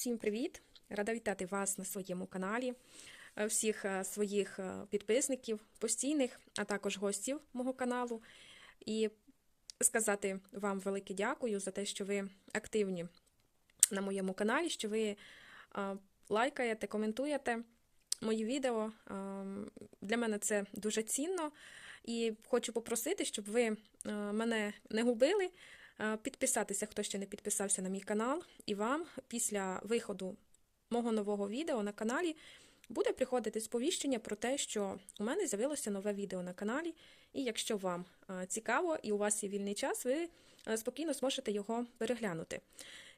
Всім привіт! Рада вітати вас на своєму каналі, е, всіх е, своїх е, підписників, постійних, а також гостів мого каналу. І сказати вам велике дякую за те, що ви активні на моєму каналі, що ви лайкаєте, коментуєте мої відео. Для мене це дуже цінно. І хочу попросити, щоб ви мене не губили. Е, Підписатися, хто ще не підписався на мій канал, і вам після виходу мого нового відео на каналі буде приходити сповіщення про те, що у мене з'явилося нове відео на каналі. І якщо вам е, цікаво і у вас є вільний час, ви е, спокійно зможете його переглянути.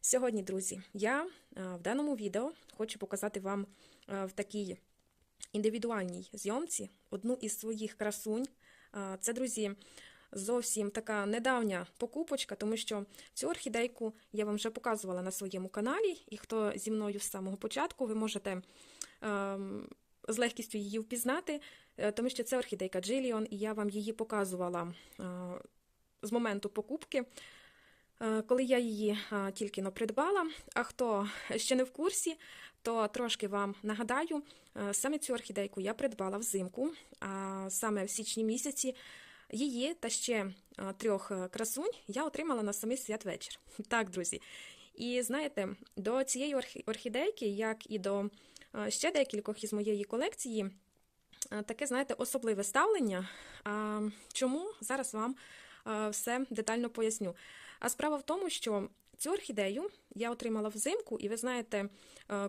Сьогодні, друзі, я в даному відео хочу показати вам в такій індивідуальній зйомці одну із своїх красунь. Це, друзі, зовсім така недавня покупочка, тому що цю орхідейку я вам вже показувала на своєму каналі, і хто зі мною з самого початку, ви можете ем, з легкістю її впізнати, е, тому що це орхідейка Джиліон, і я вам її показувала е, з моменту покупки. е, Коли я її тільки но придбала, а хто ще не в курсі, то трошки вам нагадаю, саме цю орхідейку я придбала взимку, а саме в січні місяці її та ще трьох е, красунь я отримала на самий святвечір. Так, друзі. І знаєте, до цієї орхідейки, як і до ще декількох із моєї колекції, таке, знаєте, особливе ставлення. Чому зараз вам все детально поясню. А справа в тому, що цю орхідею я отримала взимку, і ви знаєте,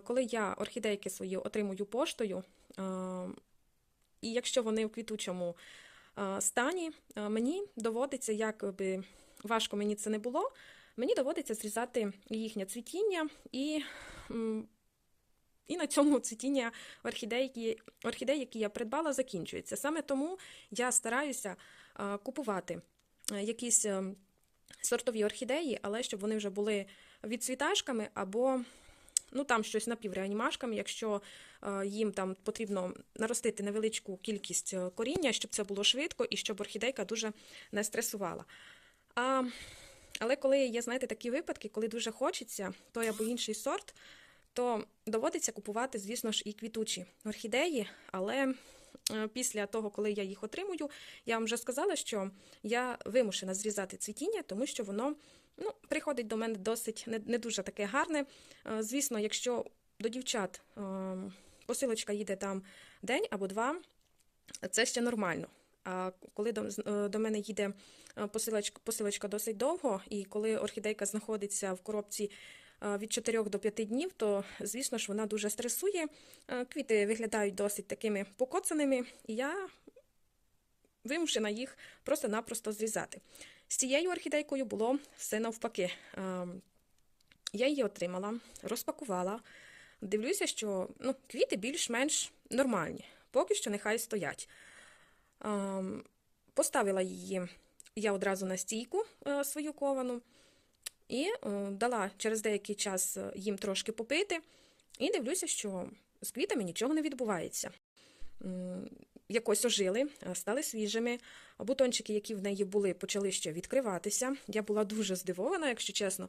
коли я орхідейки свої отримую поштою, і якщо вони в квітучому стані, е, мені доводиться, як би важко мені це не було, мені доводиться зрізати їхнє цвітіння і. І на цьому цвітіння орхідей, орхідей, які я придбала, закінчується. Саме тому я стараюся е, купувати е, якісь е, сортові орхідеї, але щоб вони вже були відцвіташками або ну, там щось напівреанімашками, якщо е, їм там потрібно наростити невеличку кількість е, коріння, щоб це було швидко і щоб орхідейка дуже не стресувала. А, але коли є, знаєте, такі випадки, коли дуже хочеться той або інший сорт, то доводиться купувати, звісно ж, і квітучі орхідеї, але е, після того, коли я їх отримую, я вам вже сказала, що я вимушена зрізати цвітіння, тому що воно ну, приходить до мене досить не, не дуже таке гарне. Е, Звісно, якщо до дівчат е, посилочка їде там день або два, це ще нормально. А коли до, е, до мене їде посилочка, посилочка досить довго, і коли орхідейка знаходиться в коробці від 4 до 5 днів, то, звісно ж, вона дуже стресує. Квіти виглядають досить такими покоцаними, і я вимушена їх просто-напросто зрізати. З цією орхідейкою було все навпаки. Ем, Я її отримала, розпакувала. Дивлюся, що ну, квіти більш-менш нормальні, поки що нехай стоять. Ем, Поставила її я одразу на стійку е, свою ковану і е, дала через деякий час е, їм трошки попити. І дивлюся, що з квітами нічого не відбувається. Якось ожили, е, стали свіжими. Бутончики, які в неї були, почали ще відкриватися. Я була дуже здивована, якщо чесно.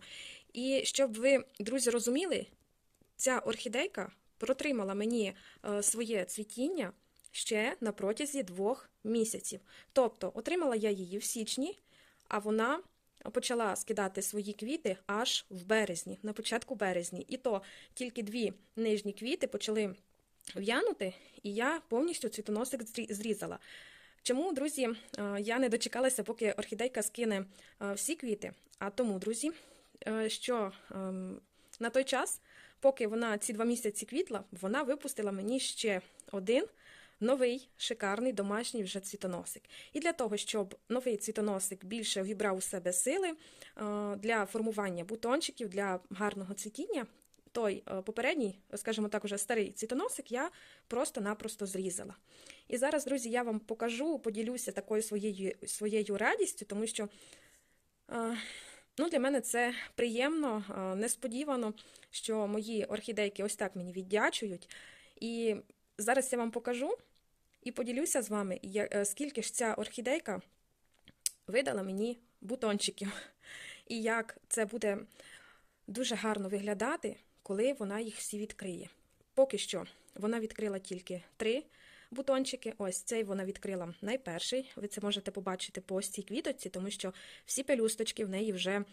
І щоб ви, друзі, розуміли, ця орхідейка протримала мені е, своє цвітіння ще на протязі двох місяців. Тобто, отримала я її в січні, а вона почала скидати свої квіти аж в березні, на початку березні. І то тільки дві нижні квіти почали в'янути, і я повністю цвітоносик зрізала. Чому, друзі, е, я не дочекалася, поки орхідейка скине е, всі квіти? А тому, друзі, е, що ем, на той час, поки вона ці два місяці квітла, вона випустила мені ще один новий шикарний домашній вже цвітоносик. І для того, щоб новий цвітоносик більше вібрав у себе сили для формування бутончиків, для гарного цвітіння, той е, попередній, скажімо так, уже старий цвітоносик я просто-напросто зрізала. І зараз, друзі, я вам покажу, поділюся такою своєю, своєю радістю, тому що е, ну, для мене це приємно, е, несподівано, що мої орхідейки ось так мені віддячують. І зараз я вам покажу і поділюся з вами, скільки ж ця орхідейка видала мені бутончиків. І як це буде дуже гарно виглядати, коли вона їх всі відкриє. Поки що вона відкрила тільки три бутончики. Ось цей вона відкрила найперший. Ви це можете побачити по ось цій квіточці, тому що всі пелюсточки в неї вже е,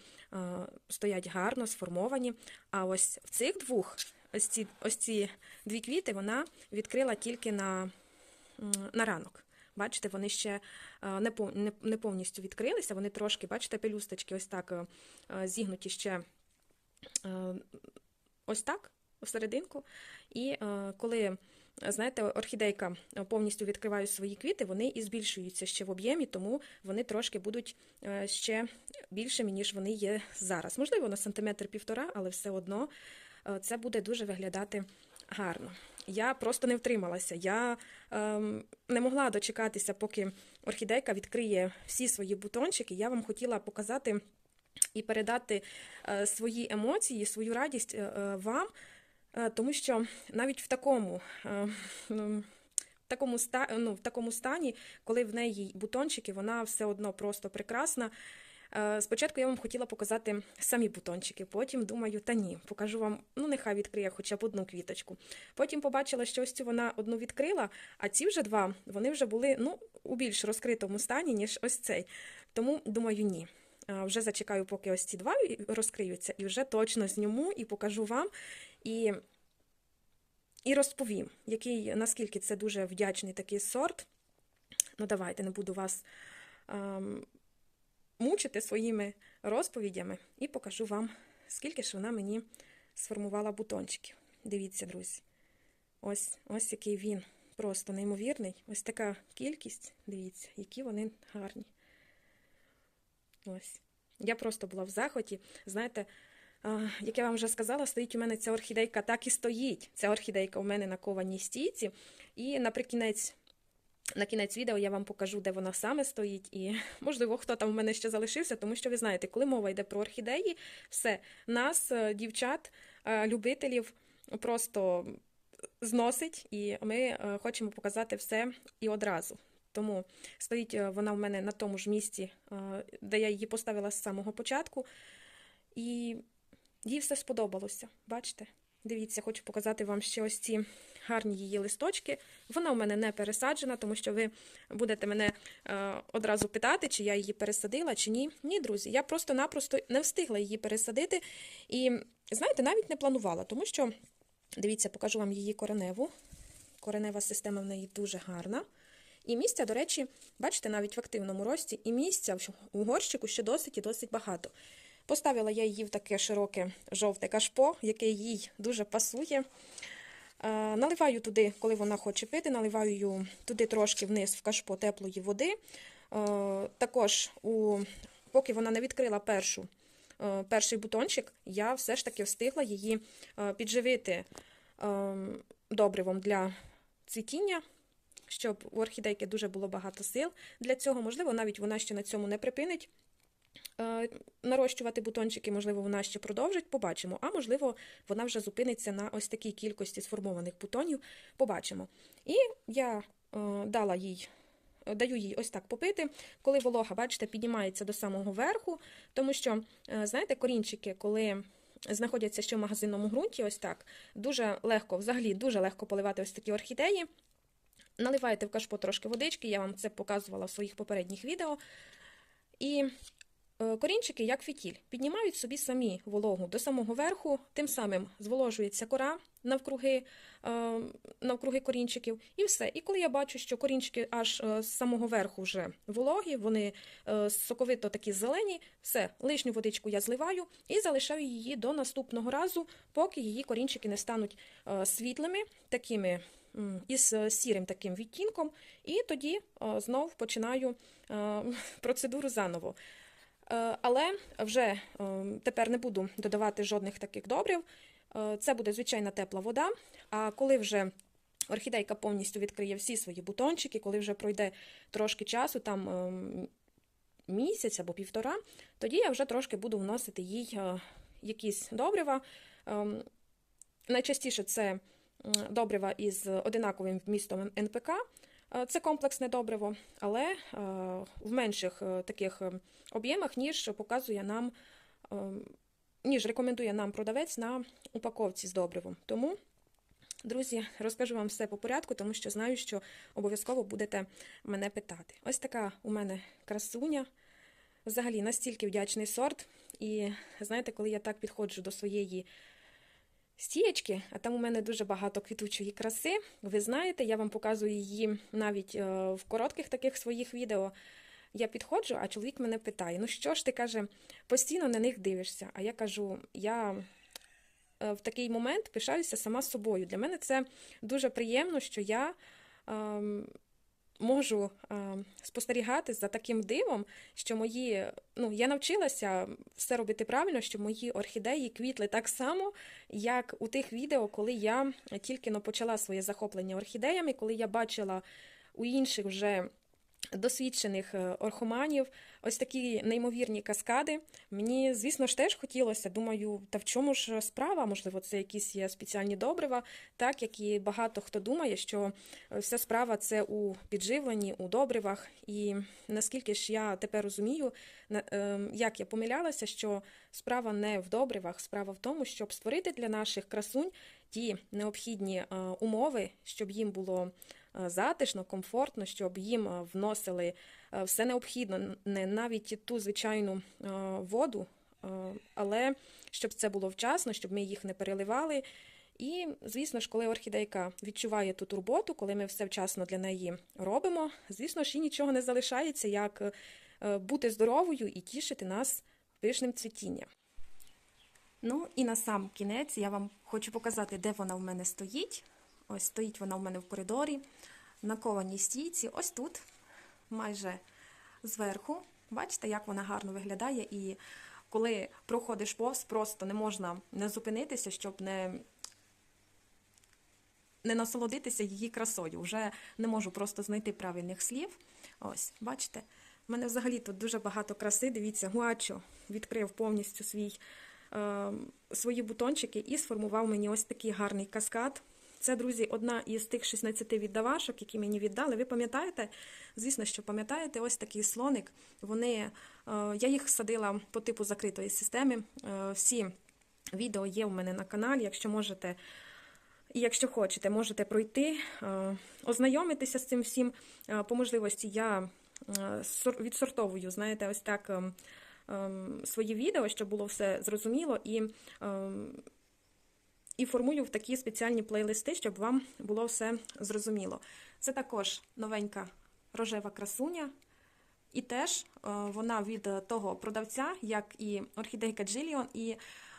стоять гарно, сформовані. А ось в цих двох, ось ці, ось ці дві квіти, вона відкрила тільки на, на ранок. Бачите, вони ще не пов- не- не повністю відкрилися, вони трошки, бачите, пелюсточки ось так зігнуті ще ось так, всерединку. І е, коли, знаєте, орхідейка повністю відкриває свої квіти, вони і збільшуються ще в об'ємі, тому вони трошки будуть е, ще більшими, ніж вони є зараз. Можливо, на сантиметр півтора, але все одно е, це буде дуже виглядати гарно. Я просто не втрималася. Я ем, не могла дочекатися, поки орхідейка відкриє всі свої бутончики. Я вам хотіла показати і передати е, свої емоції, свою радість е, е, вам, тому що навіть в такому, ну, такому, ну, в такому стані, коли в неї бутончики, вона все одно просто прекрасна. Спочатку я вам хотіла показати самі бутончики, потім думаю, та ні, покажу вам, ну нехай відкриє хоча б одну квіточку. Потім побачила, що ось цю вона одну відкрила, а ці вже два, вони вже були ну, у більш розкритому стані, ніж ось цей. Тому думаю, ні. Вже зачекаю, поки ось ці два розкриються, і вже точно зніму і покажу вам. І, і розповім, який, наскільки це дуже вдячний такий сорт. Ну, давайте, не буду вас ем, мучити своїми розповідями і покажу вам, скільки ж вона мені сформувала бутончиків. Дивіться, друзі. Ось, ось який він просто неймовірний. Ось така кількість. Дивіться, які вони гарні. Ось. Я просто була в захваті. Знаєте, як я вам вже сказала, стоїть у мене ця орхідейка так і стоїть. Ця орхідейка у мене на кованій стійці. І наприкінець, на кінець відео я вам покажу, де вона саме стоїть. І, можливо, хто там у мене ще залишився, тому що ви знаєте, коли мова йде про орхідеї, все, нас, е, дівчат, е, любителів, просто зносить, і ми е, хочемо показати все і одразу. Тому стоїть е, вона в мене на тому ж місці, е, де я її поставила з самого початку. І їй все сподобалося. Бачите? Дивіться, хочу показати вам ще ось ці гарні її листочки. Вона у мене не пересаджена, тому що ви будете мене е, одразу питати, чи я її пересадила, чи ні. Ні, друзі, я просто-напросто не встигла її пересадити. І, знаєте, навіть не планувала, тому що, дивіться, покажу вам її кореневу. Коренева система в неї дуже гарна. І місця, до речі, бачите, навіть в активному рості, і місця у горщику ще досить і досить багато. Поставила я її в таке широке жовте кашпо, яке їй дуже пасує. Е, Наливаю туди, коли вона хоче пити, наливаю туди трошки вниз в кашпо теплої води. Е, Також, у, поки вона не відкрила першу, е, перший бутончик, я все ж таки встигла її підживити е, добривом для цвітіння щоб у орхідейки дуже було багато сил для цього. Можливо, навіть вона ще на цьому не припинить е, нарощувати бутончики, можливо, вона ще продовжить, побачимо. А можливо, вона вже зупиниться на ось такій кількості сформованих бутонів, побачимо. І я е, дала їй. Даю їй ось так попити, коли волога, бачите, піднімається до самого верху, тому що, е, знаєте, корінчики, коли знаходяться ще в магазинному ґрунті, ось так, дуже легко, взагалі дуже легко поливати ось такі орхідеї. Наливаєте в кашпо трошки водички, я вам це показувала в своїх попередніх відео. І е, корінчики, як фітіль, піднімають собі самі вологу до самого верху, тим самим зволожується кора навкруги, е, навкруги корінчиків, і все. І коли я бачу, що корінчики аж е, з самого верху вже вологі, вони соковито такі зелені, все, лишню водичку я зливаю і залишаю її до наступного разу, поки її корінчики не стануть світлими, такими із сірим таким відтінком, і тоді знов починаю процедуру заново. Але вже тепер не буду додавати жодних таких добрив. Це буде звичайна тепла вода. А коли вже орхідейка повністю відкриє всі свої бутончики, коли вже пройде трошки часу, там місяць або півтора, тоді я вже трошки буду вносити їй якісь добрива. Найчастіше це добрива із одинаковим вмістом НПК. Це комплексне добриво, але в менших таких об'ємах, ніж показує нам ніж рекомендує нам продавець на упаковці з добривом. Тому, друзі, розкажу вам все по порядку, тому що знаю, що обов'язково будете мене питати. Ось така у мене красуня. Взагалі настільки вдячний сорт. І знаєте, коли я так підходжу до своєї стієчки, а там у мене дуже багато квітучої краси. Ви знаєте, я вам показую її навіть е, в коротких таких своїх відео. Я підходжу, а чоловік мене питає: ну що ж ти каже, постійно на них дивишся? А я кажу, я е, в такий момент пишаюся сама собою. Для мене це дуже приємно, що я. ем, Можу е, спостерігати за таким дивом, що мої, ну я навчилася все робити правильно, щоб мої орхідеї квітли так само, як у тих відео, коли я тільки почала своє захоплення орхідеями, коли я бачила у інших вже досвідчених е, орхоманів, ось такі неймовірні каскади. Мені, звісно ж, теж хотілося. Думаю, та в чому ж справа? Можливо, це якісь є спеціальні добрива, так як і багато хто думає, що е, вся справа це у підживленні, у добривах. І наскільки ж я тепер розумію, ем, як я помилялася, що справа не в добривах, справа в тому, щоб створити для наших красунь ті необхідні е, умови, щоб їм було е, затишно, комфортно, щоб їм е, вносили е, все необхідно, н- не навіть ту звичайну е, воду, е, але щоб це було вчасно, щоб ми їх не переливали. І, звісно ж, коли орхідейка відчуває ту турботу, коли ми все вчасно для неї робимо, звісно ж, їй нічого не залишається, як е, бути здоровою і тішити нас пишним цвітінням. Ну і на сам кінець я вам хочу показати, де вона в мене стоїть. Ось стоїть вона в мене в коридорі, на кованій стійці, ось тут, майже зверху. Бачите, як вона гарно виглядає. І коли проходиш повз, просто не можна не зупинитися, щоб не, не насолодитися її красою. Вже не можу просто знайти правильних слів. Ось, бачите? У мене взагалі тут дуже багато краси. Дивіться, гуачо відкрив повністю свій, е, свої бутончики і сформував мені ось такий гарний каскад. Це, друзі, одна із тих 16 віддавашок, які мені віддали. Ви пам'ятаєте? Звісно, що пам'ятаєте, ось такий слоник. Вони, е, я їх садила по типу закритої системи. Е, всі відео є у мене на каналі. Якщо можете і якщо хочете, можете пройти, е, ознайомитися з цим всім. По можливості я відсортовую, знаєте, ось так ем, ем, свої відео, щоб було все зрозуміло, і, ем, і формую в такі спеціальні плейлисти, щоб вам було все зрозуміло. Це також новенька рожева красуня. І теж е, вона від е, того продавця, як і орхідейка Джиліон, і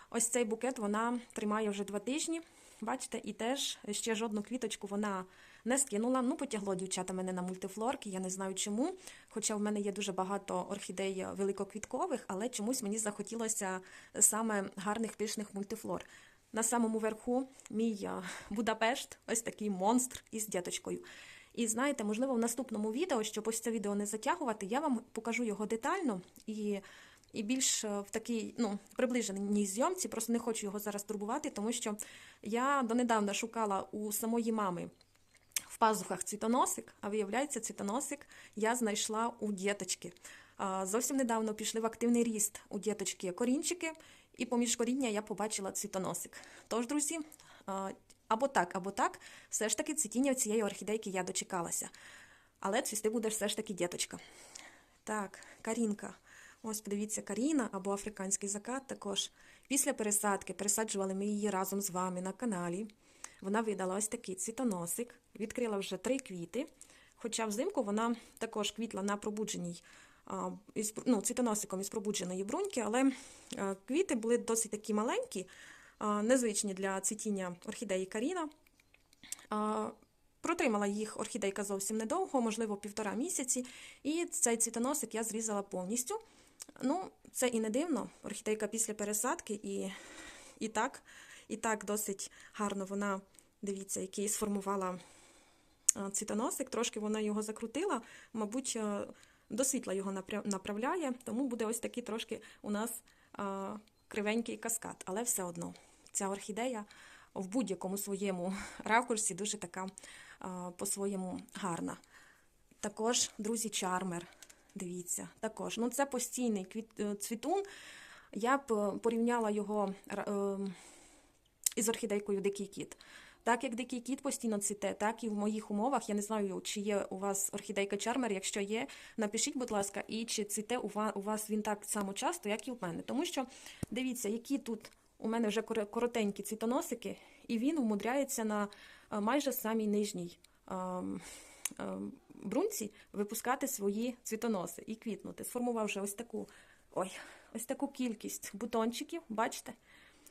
ось цей букет вона тримає вже два тижні. Бачите, і теж ще жодну квіточку вона не скинула. Ну, потягло дівчата мене на мультифлорки, я не знаю чому. Хоча в мене є дуже багато орхідей великоквіткових, але чомусь мені захотілося саме гарних пишних мультифлор. На самому верху мій е, Будапешт, ось такий монстр із діточкою. І знаєте, можливо, в наступному відео, щоб ось це відео не затягувати, я вам покажу його детально і, і більш е, в такій ну, приближеній зйомці. Просто не хочу його зараз турбувати, тому що я донедавна шукала у самої мами в пазухах цвітоносик, а виявляється, цвітоносик я знайшла у діточки. Зовсім недавно пішли в активний ріст у діточки корінчики, і поміж коріння я побачила цвітоносик. Тож, друзі, або так, або так, все ж таки цвітіння цієї орхідейки я дочекалася. Але цвісти буде все ж таки діточка. Так, Карінка. Ось подивіться, Каріна або африканський закат також. Після пересадки пересаджували ми її разом з вами на каналі. Вона видала ось такий цвітоносик, відкрила вже три квіти. Хоча взимку вона також квітла на пробудженій із, ну, цвітоносиком із пробудженої бруньки, але квіти були досить такі маленькі, незвичні для цвітіння орхідеї Каріна. Протримала їх орхідейка зовсім недовго, можливо, півтора місяці, і цей цвітоносик я зрізала повністю. Ну, це і не дивно. Орхідейка після пересадки, і, і так, і так досить гарно вона, дивіться, який сформувала цвітоносик. Трошки вона його закрутила, мабуть, а, до світла його направляє, тому буде ось такий трошки у нас кривенький каскад. Але все одно ця орхідея в будь-якому своєму ракурсі дуже така по-своєму гарна. Також, друзі, чармер. Дивіться, також. Ну, це постійний е, цвітун. я б порівняла його е, із орхідейкою Дикий кіт. Так як дикий кіт постійно цвіте, так і в моїх умовах. Я не знаю, чи є у вас орхідейка чармер. Якщо є, напишіть, будь ласка, і чи цвіте у ва- у вас він так само часто, як і в мене. Тому що дивіться, які тут у мене вже коро- коротенькі цвітоносики, і він умудряється на е, майже самій нижній брунці випускати свої цвітоноси і квітнути. Сформував вже ось таку, ой, ось таку кількість бутончиків, бачите?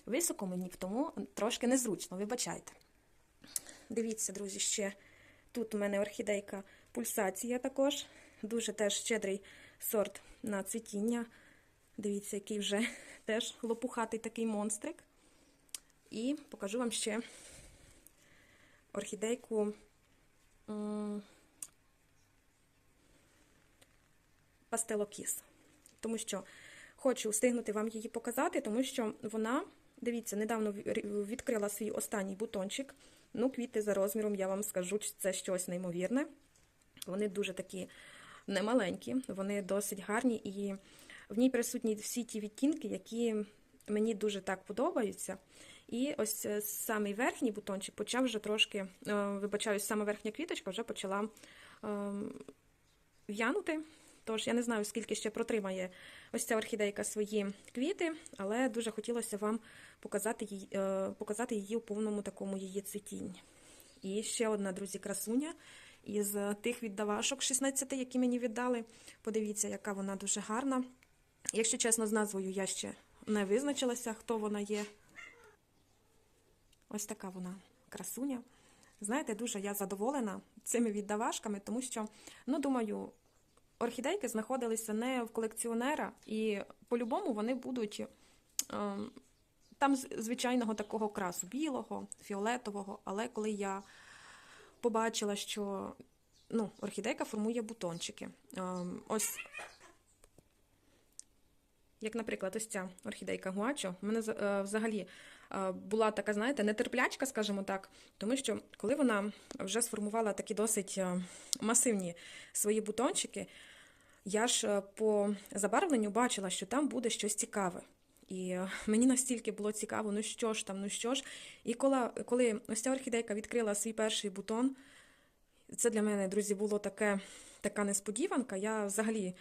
Високо мені, тому трошки незручно, вибачайте. Дивіться, друзі, ще тут у мене орхідейка пульсація також. Дуже теж щедрий сорт на цвітіння. Дивіться, який вже теж лопухатий такий монстрик. І покажу вам ще орхідейку пастелокіс. Тому що хочу встигнути вам її показати, тому що вона, дивіться, недавно відкрила свій останній бутончик. Ну, квіти за розміром, я вам скажу, це щось неймовірне. Вони дуже такі немаленькі, вони досить гарні, і в ній присутні всі ті відтінки, які мені дуже так подобаються. І ось е, самий верхній бутончик почав вже трошки, е, вибачаюсь, сама верхня квіточка вже почала ем, в'янути. Тож я не знаю, скільки ще протримає ось ця орхідейка свої квіти, але дуже хотілося вам показати її, е, показати її у повному такому її цвітінні. І ще одна, друзі, красуня із тих віддавашок 16, які мені віддали. Подивіться, яка вона дуже гарна. Якщо чесно, з назвою я ще не визначилася, хто вона є. Ось така вона красуня. Знаєте, дуже я задоволена цими віддавашками, тому що, ну, думаю, орхідейки знаходилися не в колекціонера, і по-любому вони будуть е, там звичайного такого красу, білого, фіолетового. Але коли я побачила, що ну, орхідейка формує бутончики. Е, ось, як, наприклад, ось ця орхідейка Гуачо, в мене е, взагалі була така, знаєте, нетерплячка, скажімо так, тому що коли вона вже сформувала такі досить масивні свої бутончики, я ж е, по забарвленню бачила, що там буде щось цікаве. І е, мені настільки було цікаво, ну що ж там, ну що ж. І коли, коли ось ця орхідейка відкрила свій перший бутон, це для мене, друзі, було таке, така несподіванка. Я взагалі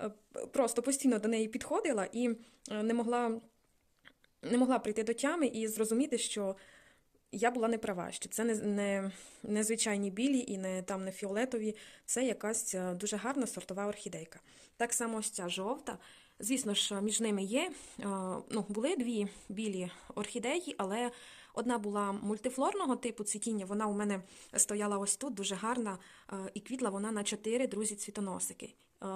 е, просто постійно до неї підходила і не могла, не могла прийти до тями і зрозуміти, що я була не права, що це не, не, не звичайні білі і не там не фіолетові, це якась е, дуже гарна сортова орхідейка. Так само ось ця жовта. Звісно ж, між ними є. е, Ну, були дві білі орхідеї, але одна була мультифлорного типу цвітіння. Вона у мене стояла ось тут, дуже гарна, е, і квітла вона на чотири друзі цвітоносики. Е,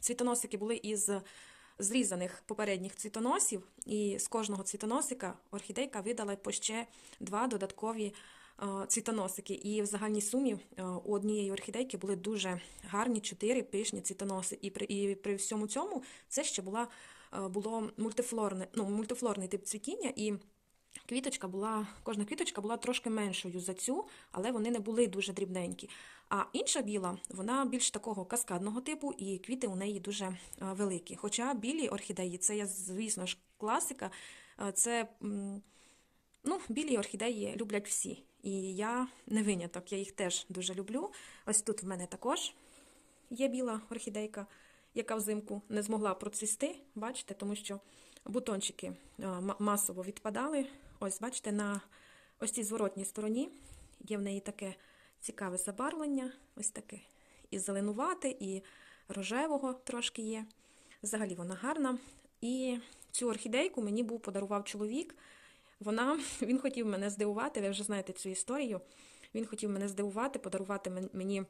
Цвітоносики були із зрізаних попередніх цвітоносів, і з кожного цвітоносика орхідейка видала по ще два додаткові е, цвітоносики. І в загальній сумі е, у однієї орхідейки були дуже гарні чотири пишні цвітоноси. І при, і при всьому цьому це ще була, е, було мультифлорне, ну, мультифлорний тип цвітіння. і Квіточка була, кожна квіточка була трошки меншою за цю, але вони не були дуже дрібненькі. А інша біла, вона більш такого каскадного типу, і квіти у неї дуже е, великі. Хоча білі орхідеї, це я, звісно ж, класика. е, Це ну, білі орхідеї люблять всі. І я не виняток, я їх теж дуже люблю. Ось тут в мене також є біла орхідейка, яка взимку не змогла процвісти, бачите, тому що бутончики е, масово відпадали. Ось, бачите, на ось цій зворотній стороні є в неї таке цікаве забарвлення, ось таке і зеленувате, і рожевого трошки є. Взагалі вона гарна. І цю орхідейку мені був подарував чоловік. Вона, він хотів мене здивувати, ви вже знаєте цю історію. Він хотів мене здивувати, подарувати мені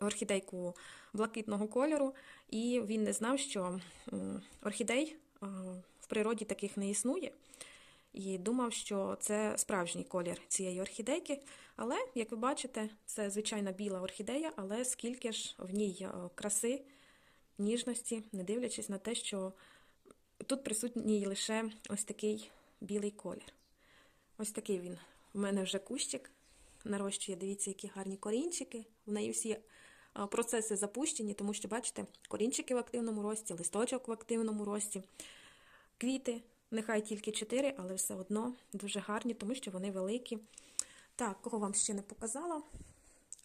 орхідейку блакитного кольору, і він не знав, що орхідей в природі таких не існує. І думав, що це справжній колір цієї орхідейки. Але, як ви бачите, це звичайна біла орхідея, але скільки ж в ній е, краси, ніжності, не дивлячись на те, що тут присутній лише ось такий білий колір. Ось такий він. У мене вже кущик нарощує. Дивіться, які гарні корінчики. В неї всі а, процеси запущені, тому що, бачите, корінчики в активному рості, листочок в активному рості. квіти, нехай тільки чотири, але все одно дуже гарні, тому що вони великі. Так, кого вам ще не показала?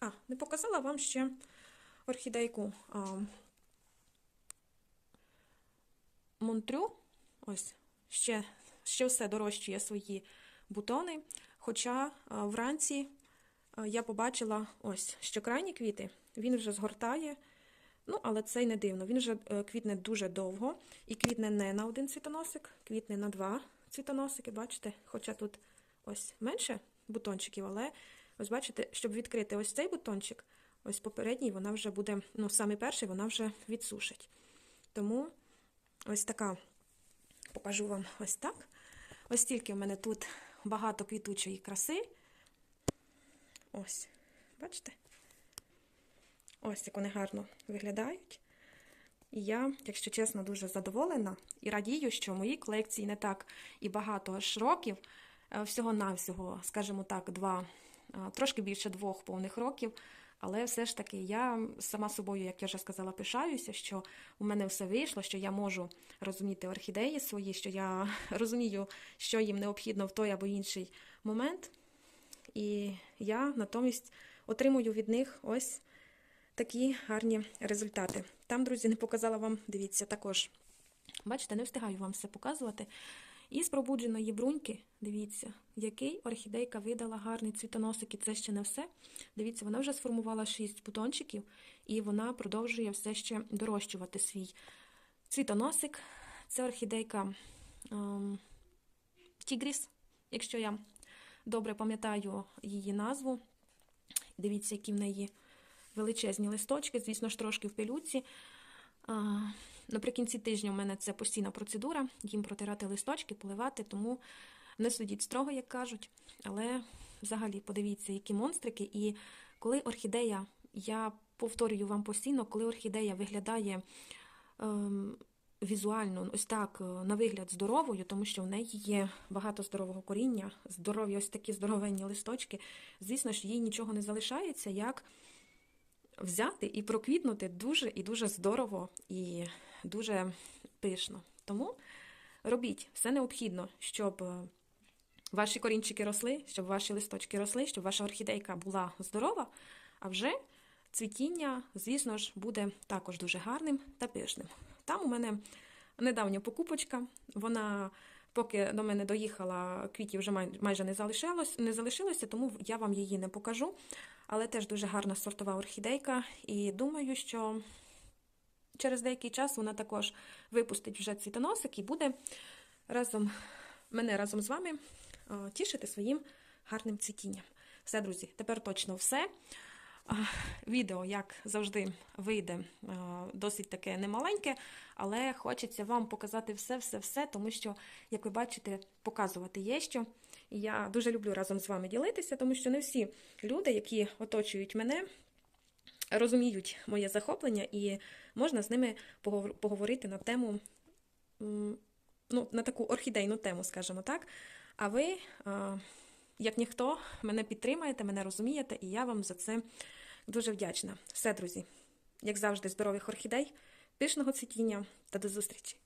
А, не показала вам ще орхідейку а, Монтрю. Ось, ще, ще все дорощує свої бутони. Хоча а, вранці а, я побачила ось, що крайні квіти, він вже згортає. Ну, але це й не дивно. Він вже е, квітне дуже довго і квітне не на один цвітоносик, квітне на два цвітоносики, бачите? Хоча тут ось менше бутончиків, але ось бачите, щоб відкрити ось цей бутончик, ось попередній, вона вже буде, ну, саме перший, вона вже відсушить. Тому ось така, покажу вам ось так. Ось тільки в мене тут багато квітучої краси. Ось, бачите? Ось як вони гарно виглядають. І я, якщо чесно, дуже задоволена і радію, що в моїй колекції не так і багато аж років, е, всього-навсього, скажімо так, два, е, трошки більше двох повних років. Але все ж таки я сама собою, як я вже сказала, пишаюся, що у мене все вийшло, що я можу розуміти орхідеї свої, що я розумію, що їм необхідно в той або інший момент. І я натомість отримую від них ось такі гарні результати. Там, друзі, не показала вам, дивіться, також. Бачите, не встигаю вам все показувати. Із пробудженої бруньки, дивіться, який орхідейка видала гарний цвітоносик, і це ще не все. Дивіться, вона вже сформувала 6 бутончиків, і вона продовжує все ще дорощувати свій цвітоносик. Це орхідейка ем, Тігріс, якщо я добре пам'ятаю її назву. Дивіться, які в неї величезні листочки, звісно ж, трошки в пилюці. Наприкінці тижня у мене це постійна процедура, їм протирати листочки, поливати, тому не судіть строго, як кажуть. Але взагалі подивіться, які монстрики. І коли орхідея, я повторюю вам постійно, коли орхідея виглядає ем, візуально, ось так, е, на вигляд здоровою, тому що в неї є багато здорового коріння, здорові ось такі здоровенні листочки, звісно ж, їй нічого не залишається, як взяти і проквітнути дуже і дуже здорово і дуже пишно. Тому робіть все необхідно, щоб е, ваші корінчики росли, щоб ваші листочки росли, щоб ваша орхідейка була здорова, а вже цвітіння, звісно ж, буде також дуже гарним та пишним. Там у мене недавня покупочка, вона. Поки до мене доїхала, квітів вже майже не залишилось, не залишилося, тому я вам її не покажу. Але теж дуже гарна сортова орхідейка. І думаю, що через деякий час вона також випустить вже цвітоносик і буде разом мене разом з вами тішити своїм гарним цвітінням. Все, друзі, тепер точно все. Відео, як завжди, вийде досить таке немаленьке, але хочеться вам показати все-все-все, тому що, як ви бачите, показувати є що. І я дуже люблю разом з вами ділитися, тому що не всі люди, які оточують мене, розуміють моє захоплення, і можна з ними поговорити на тему, ну, на таку орхідейну тему, скажімо так. А ви, як ніхто, мене підтримаєте, мене розумієте, і я вам за це дуже вдячна. Все, друзі, як завжди, здорових орхідей, пишного цвітіння та до зустрічі!